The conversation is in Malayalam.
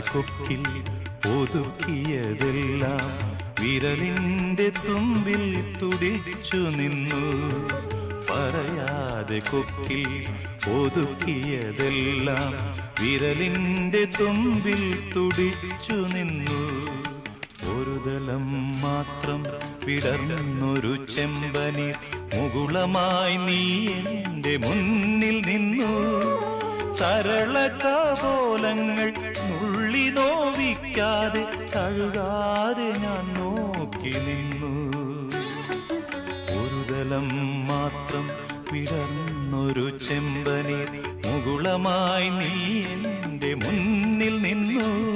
കൊക്കിൽ ഒതുക്കിയതെല്ലാം വിരലിന്റെ തുമ്പിൽ തുടിച്ചു നിന്നു. പറയാതെ കൊക്കിൽ ഒതുക്കിയതെല്ലാം വിരലിന്റെ തുമ്പിൽ തുടിച്ചു നിന്നു. ഒരു ദലം മാത്രം വിടർന്നൊരു ചെമ്പനി മുകുളമായി നീ എന്റെ മുന്നിൽ നിന്നു. തരളക്കാപോലങ്ങൾ ഉള്ളി നോവിക്കാതെ തഴുകാതെ ഞാൻ നോക്കി നിന്നു. ഒരുതലം മാത്രം പിടർന്നൊരു ചെമ്പനി മുകുളമായി നീ എന്റെ മുന്നിൽ നിന്നു.